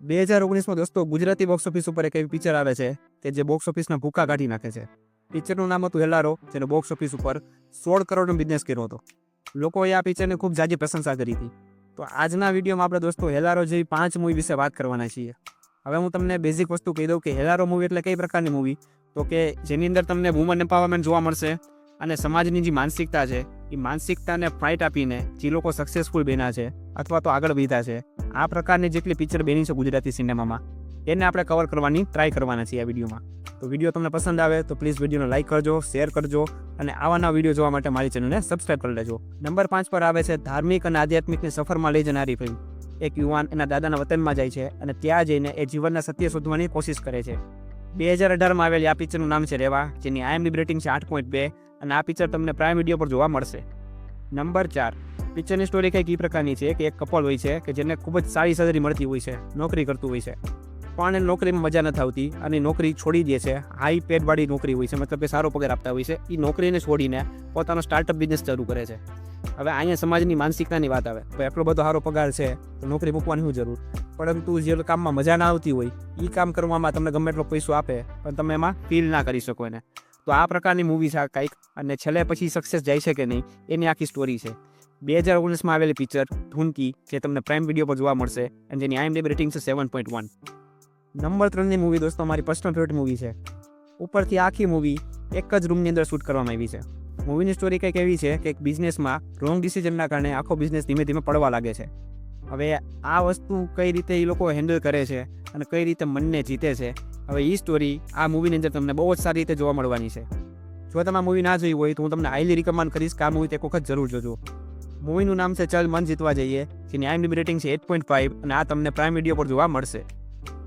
બે હજાર ઓગણીસમાં દોસ્તો ગુજરાતી બોક્સ ઓફિસ ઉપર એક એવી પિક્ચર આવે છે કે જે બોક્સ ઓફિસના ભૂકા કાઢી નાખે છે. પિક્ચરનું નામ હતું હેલારો, જેને બોક્સ ઓફિસ ઉપર સોળ કરોડનો બિઝનેસ કર્યો હતો. લોકોએ આ પિક્ચરને ખૂબ જાજી પ્રશંસા કરી હતી. તો આજના વિડીયોમાં આપણે દોસ્તો હેલારો જેવી પાંચ મૂવી વિશે વાત કરવાના છીએ. હવે હું તમને બેઝિક વસ્તુ કહી દઉં કે હેલારો મૂવી એટલે કઈ પ્રકારની મૂવી તો કે જેની અંદર તમને વુમન એમ્પાવરમેન્ટ જોવા મળશે અને સમાજની જે માનસિકતા છે એ માનસિકતાને ફાઇટ આપીને જે લોકો સક્સેસફુલ બન્યા છે અથવા તો આગળ વધ્યા છે, આ પ્રકારની જેટલી પિક્ચર બની છે ગુજરાતી સિનેમામાં એને આપણે કવર કરવાની ટ્રાય કરવાના છીએ આ વિડીયોમાં. તો વીડિયો તમને પસંદ આવે તો પ્લીઝ વિડીયોને લાઇક કરજો શેર કરજો અને આવા નવા વીડિયો જોવા માટે મારી ચેનલને સબસ્ક્રાઇબ કરી લેજો. નંબર પાંચ પર આવે છે ધાર્મિક અને આધ્યાત્મિકની સફરમાં લઈ જનારી ફિલ્મ એક યુવાન એના દાદાના વતનમાં જાય છે અને ત્યાં જઈને એ જીવનના સત્ય શોધવાની કોશિશ કરે છે. બે હજાર અઢારમાં આવેલી આ પિક્ચરનું નામ છે રેવા, જેની આઈએમડી રેટિંગ છે આઠ પોઈન્ટ બે અને આ પિક્ચર તમને પ્રાઇમ વીડિયો પર જોવા મળશે. નંબર ચાર. પિક્ચરની સ્ટોરી કંઈક એ પ્રકારની છે કે એક કપલ હોય છે કે જેને ખૂબ જ સારી સેલરી મળતી હોય છે, નોકરી કરતું હોય છે. પણ એને નોકરીમાં મજા નથી આવતી અને નોકરી છોડી દે છે, હાઈ પેડવાળી નોકરી હોય છે, મતલબ કે સારો પગાર આપતા હોય છે એ નોકરીને છોડીને પોતાનો સ્ટાર્ટઅપ બિઝનેસ શરૂ કરે છે. હવે અહીંયા સમાજની માનસિકતાની વાત આવે. ભાઈ, આટલો બધો સારો પગાર છે, તો નોકરી મૂકવાની શું જરૂર? પરંતુ જે કામમાં મજા ના આવતી હોય એ કામ કરવામાં તમને ગમે એટલો પૈસો આપે, પણ તમે એમાં ફીલ ના કરી શકો એને. તો આ પ્રકારની મૂવી છે કંઈક અને છેલ્લે પછી સક્સેસ જાય છે કે નહીં, એની આખી સ્ટોરી છે. બે હજાર ઓગણીસમાં આવેલી પિક્ચર ધૂનકી, જે તમને પ્રાઇમ વીડિયો પર જોવા મળશે અને જેની આઈએમડી રેટિંગ છે સેવન પોઈન્ટ વન નંબર ત્રણની મૂવી દોસ્તો, મારી પર્સનલ ફેવરેટ મૂવી છે. ઉપરથી આખી મૂવી એક જ રૂમની અંદર શૂટ કરવામાં આવી છે. મૂવીની સ્ટોરી કંઈક એવી છે કે એક બિઝનેસમાં રોંગ ડિસિઝનના કારણે આખો બિઝનેસ ધીમે ધીમે પડવા લાગે છે. હવે આ વસ્તુ કઈ રીતે એ લોકો હેન્ડલ કરે છે અને કઈ રીતે મનને જીતે છે હવે એ સ્ટોરી આ મૂવીની અંદર તમને બહુ જ સારી રીતે જોવા મળવાની છે. જો તમે મૂવી ના જોઈ હોય તો હું તમને હાઈલી રિકમેન્ડ કરીશ કે આ મૂવી એક વખત જરૂર જોજો. મૂવીનું નામ છે ચલ મન જીતવા જઈએ, જેની આઈએમડી રેટિંગ છે એટ પોઈન્ટ ફાઇવ અને આ તમને પ્રાઇમ વીડિયો પર જોવા મળશે.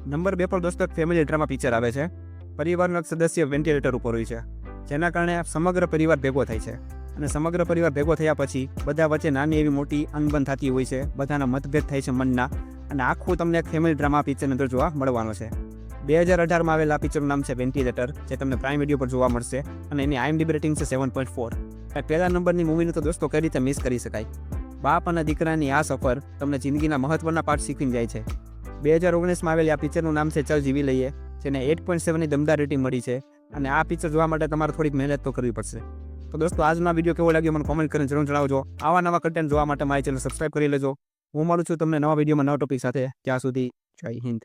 નંબર બે પર દોસ્તો ફેમિલી ડ્રામા પિક્ચર આવે છે. પરિવારનો એક સદસ્ય વેન્ટિલેટર ઉપર હોય છે. જેના કારણે સમગ્ર પરિવાર ભેગો થાય છે. અને સમગ્ર પરિવાર ભેગો થયા પછી બધા વચ્ચે નાની એવી મોટી અનબન થતી હોય છે. બધાના મતભેદ થાય છે મનના. અને આખું તમને ફેમિલી ડ્રામા પિક્ચરની અંદર જોવા મળવાનો છે. બે હજાર અઢારમાં આવેલા પિક્ચરનું નામ છે વેન્ટિલેટર જે તમને પ્રાઇમ વીડિયો પર જોવા મળશે. અને એની આઈએમડી રેટિંગ છે સેવન પોઈન્ટ ફોર પહેલા નંબરની મૂવીનું તો દોસ્તો કઈ રીતે મિસ કરી શકાય? બાપ અને દીકરાની આ સફર તમને જિંદગીના મહત્વના પાઠ શીખવીને જાય છે. બે હજાર ઓગણીસમાં આવેલી આ પિક્ચરનું નામ છે ચલ જીવી લઈએ, જેને એટ પોઈન્ટ સેવનની દમદાર રેટિંગ મળી છે. અને આ પિક્ચર જોવા માટે તમારે થોડીક મહેનત તો કરવી પડશે. તો દોસ્તો, આજનો વીડિયો કેવો લાગ્યો મને કોમેન્ટ કરીને જરૂર જણાવજો. આવા નવા કન્ટેન્ટ જોવા માટે મારી ચેનલ સબસ્ક્રાઇબ કરી લેજો. હું મળું છું તમને નવા વિડીયોમાં નવા ટોપિક સાથે. ત્યાં સુધી જય હિન્દ.